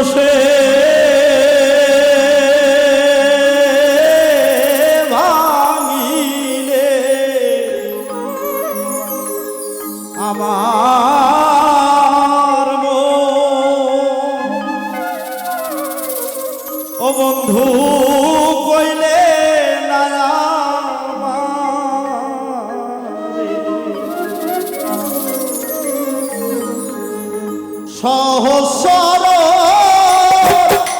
দোষে বছর